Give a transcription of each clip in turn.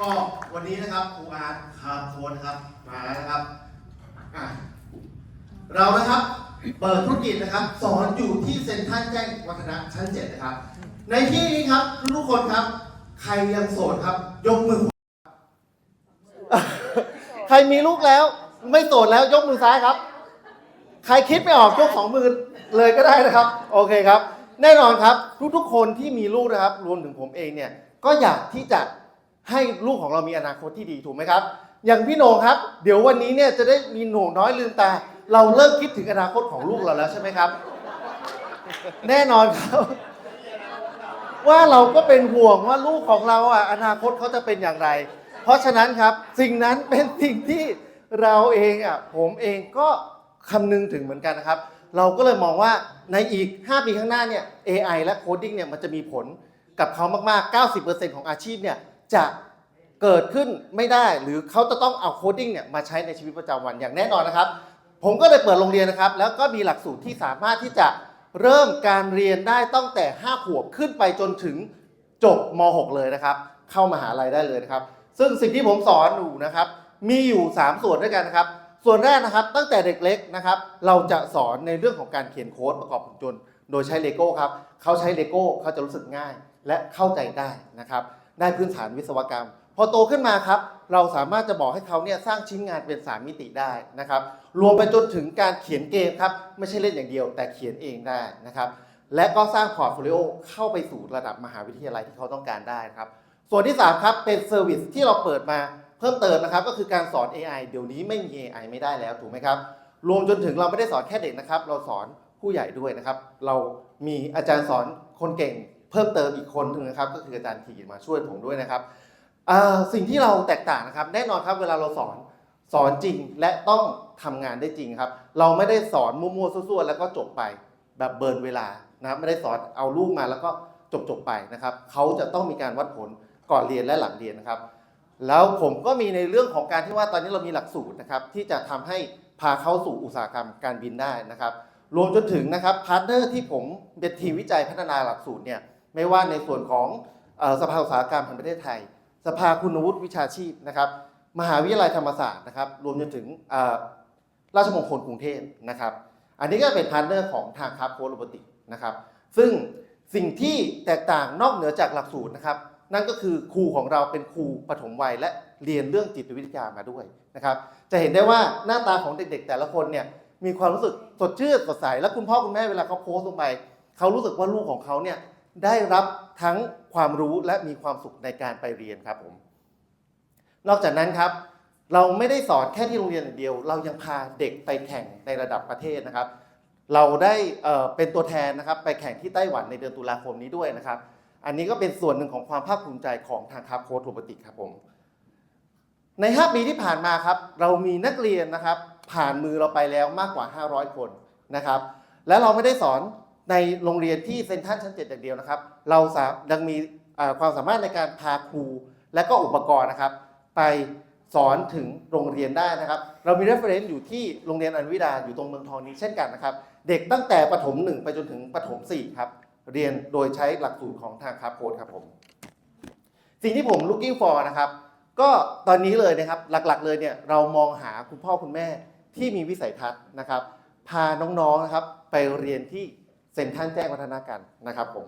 ก็วันนี้นะครับครูอาร์ตคาโคนนะครับมาแล้วนะครับอะเรานะครับเปิดธุรกิจนะครับ สอนอยู่ที่เซ็นทรัลแจ้งวัฒนะชั้นเจ็ดนะครับ ในที่นี้ครับทุกคนครับ ใครยังโสดครับ ยกมือใครมีลูกแล้ว ไม่โสดแล้วยกมือซ้ายครับ ใครคิดไม่ออกยกสองมือเลยก็ได้นะครับ โอเคครับ แน่นอนครับ ทุกๆคนที่มีลูกนะครับ รวมถึงผมเองเนี่ย ก็อยากที่จะ ให้ลูกของเรามีอนาคตที่ดีถูกไหมครับ อย่างพี่โหนงครับ เดี๋ยววันนี้เนี่ยจะได้มีหนูน้อยลืมตา เราเริ่มคิดถึงอนาคตของลูกเราแล้วใช่ไหมครับ แน่นอนครับ ว่าเราก็เป็นห่วงว่าลูกของเราอะอนาคตเขาจะเป็นอย่างไร เพราะฉะนั้นครับสิ่งนั้นเป็นสิ่งที่เราเองอะผมเองก็คำนึงถึงเหมือนกันนะครับ เราก็เลยมองว่าในอีก 5 ปีข้างหน้าเนี่ย AI และโคดดิ้งเนี่ยมันจะมีผลกับเขามาก ๆ 90%ของอาชีพเนี่ย จะเกิดขึ้นไม่ได้หรือเขาจะต้องเอาโคดดิ้งเนี่ยมาใช้ในชีวิตประจำวันอย่างแน่นอนนะครับ ผมก็เลยเปิดโรงเรียนนะครับ แล้วก็มีหลักสูตรที่สามารถที่จะเริ่มการเรียนได้ตั้งแต่ 5 ขวบขึ้นไปจนถึงจบม .6 เลยนะครับ เข้ามหาลัยได้เลยนะครับ ซึ่งสิ่งที่ผมสอนอยู่นะครับ มีอยู่ 3 ส่วนด้วยกันนะครับ ส่วนแรกนะครับตั้งแต่เด็กเล็กนะครับ เราจะสอนในเรื่องของการเขียนโค้ดประกอบหุ่นยนต์โดยใช้เลโก้ครับเขาใช้เลโก้เขาจะรู้สึกง่ายและเข้าใจได้นะครับ ได้พื้นฐานวิศวกรรม พอโตขึ้นมาครับ เราสามารถจะบอกให้เขาเนี่ยสร้างชิ้นงานเป็น 3 มิติได้นะครับ รวมไปจนถึงการเขียนเกมครับ ไม่ใช่เล่นอย่างเดียว แต่เขียนเองได้นะครับ และก็สร้างพอร์ตโฟลิโอเข้าไปสู่ระดับมหาวิทยาลัยที่เขาต้องการได้ครับ ส่วนที่ 3 ครับ เป็นเซอร์วิสที่เราเปิดมาเพิ่มเติมนะครับ ก็คือการสอน AI เดี๋ยวนี้ไม่มี AI ไม่ได้แล้วถูกไหมครับ รวมจนถึงเราไม่ได้สอนแค่เด็กนะครับ เราสอนผู้ใหญ่ด้วยนะครับ เรามีอาจารย์สอนคนเก่ง เพิ่มเติมอีกคนหนึ่งนะครับ ก็คืออาจารย์ทีมาช่วยผมด้วยนะครับสิ่งที่เราแตกต่างนะครับ แน่นอนครับเวลาเราสอนสอนจริงและต้องทำงานได้จริงครับ เราไม่ได้สอนมั่วๆซั่วๆแล้วก็จบไปแบบเบิร์นเวลานะครับไม่ได้สอนเอาลูกมาแล้วก็จบจบๆไปนะครับเขาจะต้องมีการวัดผลก่อนเรียนและหลังเรียนนะครับ แล้วผมก็มีในเรื่องของการที่ว่าตอนนี้เรามีหลักสูตรนะครับที่จะทำให้พาเข้าสู่อุตสาหกรรมการบินได้นะครับ รวมจนถึงนะครับพาร์ทเนอร์ที่ผมเป็นทีมวิจัยพัฒนาหลักสูตรเนี่ย ไม่ว่าในส่วนของอสภาอุตสาหกรรมแห่งประเทศไทย สภาคุณวุฒิวิชาชีพนะครับ มหาวิทยาลัยธรรมศาสตร์นะครับ รวมจนถึงราชมงคลกรุงเทพนะครับ อันนี้ก็เป็นพาร์ทเนอร์ของทางคาร์โคโรบอติกนะครับ ซึ่งสิ่งที่แตกต่างนอกเหนือจากหลักสูตรนะครับ นั่นก็คือครูของเราเป็นครูปฐมวัยและเรียนเรื่องจิตวิทยามาด้วยนะครับ จะเห็นได้ว่าหน้าตาของเด็กๆ แต่ละคนเนี่ยมีความรู้สึกสดชื่นสดใส และคุณพ่อคุณแม่เวลาเขาโพสต์ลงไปเขารู้สึกว่าลูกของเขาเนี่ย ได้รับทั้งความรู้และมีความสุขในการไปเรียนครับผม นอกจากนั้นครับ เราไม่ได้สอนแค่ที่โรงเรียนอย่างเดียว เรายังพาเด็กไปแข่งในระดับประเทศนะครับ เราได้เป็นตัวแทนนะครับ ไปแข่งที่ไต้หวันในเดือนตุลาคมนี้ด้วยนะครับ อันนี้ก็เป็นส่วนหนึ่งของความภาคภูมิใจของทางคาร์โค้ดโรบอติกครับผมใน 5 ปีที่ผ่านมาครับ เรามีนักเรียนนะครับ ผ่านมือเราไปแล้วมากกว่า 500 คนนะครับ และเราไม่ได้สอน ในโรงเรียนที่เซ็นทรัลชั้น7อย่างเดียวนะครับ เราสายังมีความสามารถในการพาครู และก็อุปกรณ์นะครับ ไปสอนถึงโรงเรียนได้นะครับ เรามี reference อยู่ที่โรงเรียนอนุวิดาอยู่ตรงเมืองทองนี้เช่นกันนะครับ เด็กตั้งแต่ประถม 1 ไปจนถึงประถม 4 ครับ เรียนโดยใช้หลักสูตรของทางคาร์โค้ดครับผม สิ่งที่ผม looking for นะครับ ก็ตอนนี้เลยนะครับหลักๆเลยเนี่ยเรามองหาคุณพ่อคุณแม่ที่มีวิสัยทัศน์นะครับ พาน้องๆนะครับไปเรียนที่ เซ็นทรัลแจ้งวัฒนากันนะครับผม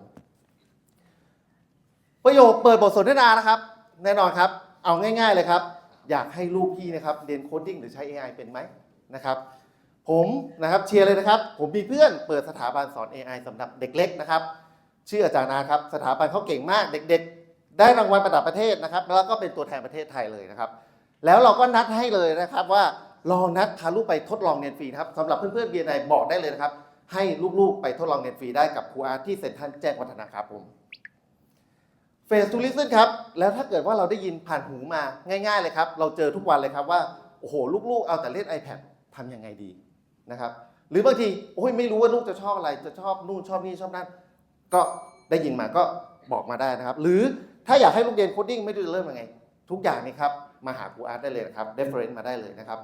ประโยคเปิดบทสนทนานะครับ แน่นอนครับ เอาง่าย ๆเลยครับ อยากให้ลูกพี่นะครับเรียนโคดดิ้งหรือใช้ AI เป็นไหมนะครับ ผมนะครับเชียร์เลยนะครับ ผมมีเพื่อนเปิดสถาบันสอน AI สำหรับเด็กเล็กนะครับชื่ออาจารย์นาครับสถาบันเขาเก่งมากเด็ก ๆ ได้รางวัลระดับประเทศนะครับ แล้วก็เป็นตัวแทนประเทศไทยเลยนะครับ แล้วเราก็นัดให้เลยนะครับว่าลองนัดพาลูกไปทดลองเรียนฟรีนะครับสำหรับเพื่อนๆ BNI บอกได้เลยนะครับ ให้ลูกๆไปทดลองเรียนฟรีได้กับครูอาร์ที่เซ็นทรัลแจ้งวัฒนะครับผมเฟสทูลิส n ครับ แล้วถ้าเกิดว่าเราได้ยินผ่านหูมาง่าย ๆ เลยครับ เราเจอทุกวันเลยครับว่า โอ้โห ลูกๆ เอาแต่เล่น iPad ทำยังไงดีนะครับ หรือบางทีโอ้ยไม่รู้ว่าลูกจะชอบอะไร จะชอบนู่นชอบนี่ชอบนั่น ก็ได้ยินมาก็บอกมาได้นะครับ หรือถ้าอยากให้ลูกเรียนโคดดิ้งไม่รู้จะเริ่มยังไง ทุกอย่างนี้ครับ มาหาครูอาร์ตได้เลยนะครับ reference มาได้เลยนะครับ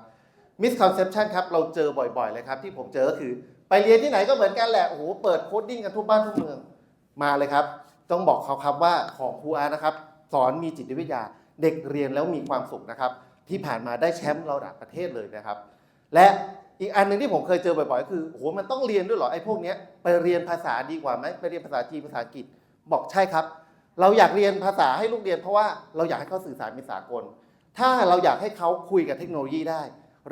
misconception ครับเราเจอบ่อยๆเลยครับที่ผมเจอก็คือ ไปเรียนที่ไหนก็เหมือนกันแหละ โอ้โห เปิดโคดดิ้งกันทุกบ้านทุกเมือง มาเลยครับ ต้องบอกเขาครับว่าของครูอาร์นะครับ สอนมีจิตวิทยา เด็กเรียนแล้วมีความสุขนะครับ ที่ผ่านมาได้แชมป์ระดับประเทศเลยนะครับ และอีกอันหนึ่งที่ผมเคยเจอบ่อยๆก็คือ โอ้โห มันต้องเรียนด้วยเหรอ ไอ้พวกเนี้ย ไปเรียนภาษาดีกว่าไหมไปเรียนภาษาจีนภาษาอังกฤษ บอกใช่ครับ เราอยากเรียนภาษาให้ลูกเรียนเพราะว่าเราอยากให้เขาสื่อสารเป็นสากล ถ้าเราอยากให้เขาคุยกับเทคโนโลยีได้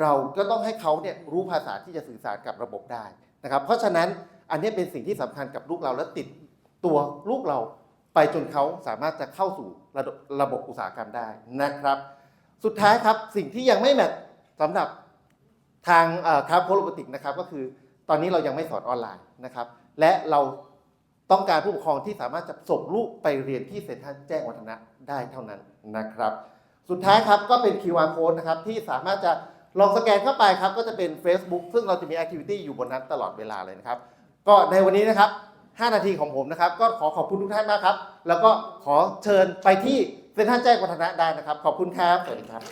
เราก็ต้องให้เขาเนี่ยรู้ภาษาที่จะสื่อสารกับระบบได้ นะครับ เพราะฉะนั้นอันนี้เป็นสิ่งที่สำคัญกับลูกเราและติดตัวลูกเราไปจนเขาสามารถจะเข้าสู่ระบบระบบอุตสาหกรรมได้นะครับ สุดท้ายครับสิ่งที่ยังไม่แมทสำหรับทางคราฟโคโรบติกนะครับก็คือตอนนี้เรายังไม่สอนออนไลน์นะครับ และเราต้องการผู้ปกครองที่สามารถจะส่งลูกไปเรียนที่เซ็นทรัลแจ้งวัฒนะได้เท่านั้นนะครับ สุดท้ายครับก็เป็น QR code นะครับที่สามารถจะ ลองสแกนเข้าไปครับก็จะเป็น Facebook ซึ่งเราจะมีแอคทิวิตี้อยู่บนนั้นตลอดเวลาเลยนะครับ ก็ในวันนี้นะครับ 5 นาทีของผมนะครับ ก็ขอขอบคุณทุกท่านมากครับ แล้วก็ขอเชิญไปที่เซ็นทรัลแจ้งวัฒนะได้นะครับ ขอบคุณครับ สวัสดีครับ